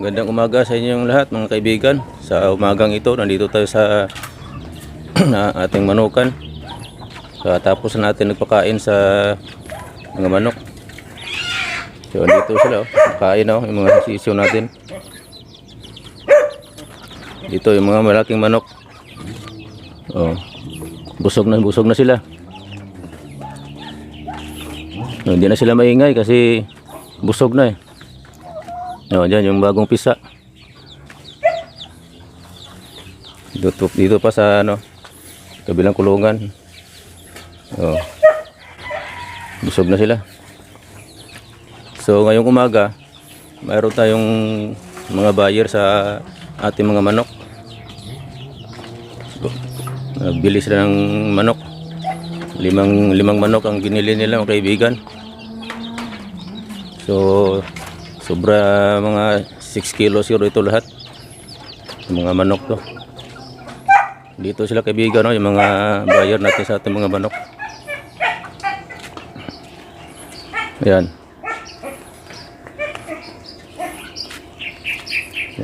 Magandang umaga sa inyong lahat mga kaibigan. Sa umagang ito, nandito tayo sa na ating manukan. So, tapos na natin nagpakain sa mga manok. So, dito sila, oh. kain oh, yung mga sisiyo natin. Dito yung mga malaking manok. Oh. Busog na, busog na sila. Oh, hindi na sila maingay kasi busog na eh. Oh, dyan yung bagong pisa. Dito, dito pa sa ano, kabilang kulungan. Oh. Busog na sila. So ngayong umaga, mayroon tayong mga buyer sa ating mga manok. Bili sila ng manok. Limang, limang manok ang binili nila mga kaibigan. So, sobra mga 6 kilos siguro ito lahat. Yung mga manok to. Dito sila kaibigan, no? yung mga buyer natin sa ating mga manok. Ayan.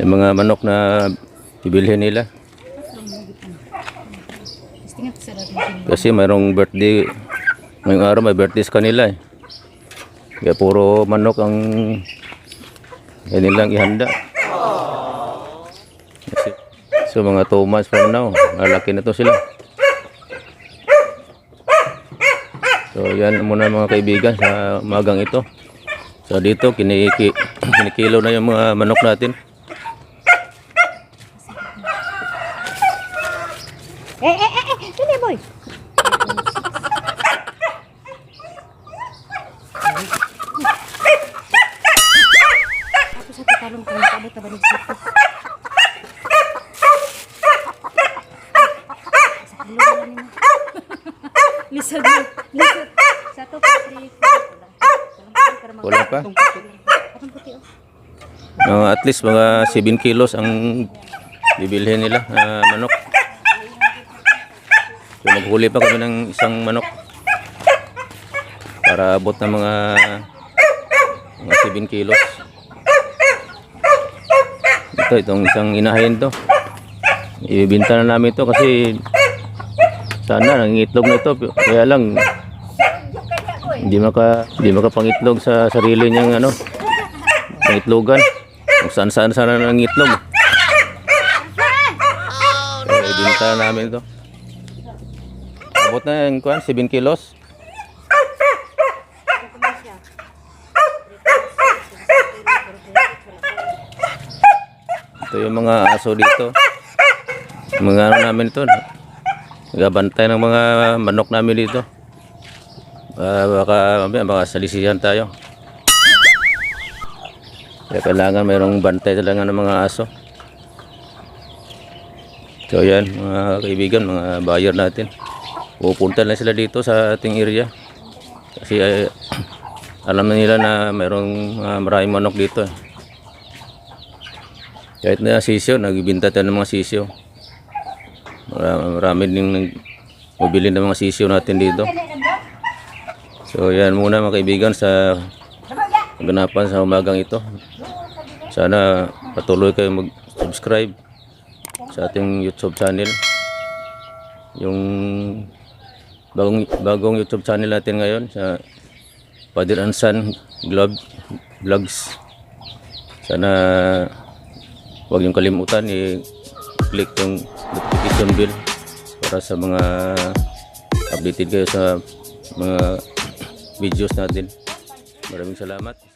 Yung mga manok na bibilhin nila. Kasi mayroong birthday, ngayong araw may birthday sa kanila eh. Kaya puro manok ang kanilang ihanda. Kasi, so mga 2 months from now, malaki na to sila. So yan muna mga kaibigan sa magang ito. So dito kiniki, kinikilo na yung mga manok natin. Eh, eh, eh, eh, boy. Talong ko, kabot na balik Sa kilo na. Lisod. Lisod. Sa to pa. Wala pa. Puti, oh. Mga at least mga 7 kilos ang bibilhin nila na manok. So maghuli pa kami ng isang manok para abot ng mga mga 7 kilos. Ito, itong isang inahin to. Ibibinta na namin to kasi sana nangingitlog na ito. Kaya lang hindi maka hindi makapangitlog sa sarili niyang ano pangitlogan kung saan saan sana nangitlog so ibinta na namin ito abot na yung kuhan 7 kilos ito yung mga aso dito mga ano namin ito nagabantay ng mga manok namin dito Ah, baka baka salisihan tayo. Kaya kailangan mayroong bantay talaga ng mga aso. So yan mga kaibigan, mga buyer natin. Pupunta lang sila dito sa ating area. Kasi eh, alam na nila na mayroong uh, maraming manok dito. eh. Kahit na sisyo, nagbibinta tayo ng mga sisyo. Marami, marami din nag bumili ng mga sisyo natin dito. So yan muna mga kaibigan sa ganapan sa umagang ito. Sana patuloy kayo mag-subscribe sa ating YouTube channel. Yung bagong, bagong YouTube channel natin ngayon sa Father and Vlogs. Sana huwag yung kalimutan i-click yung notification bell para sa mga updated kayo sa mga videos natin. Maraming salamat.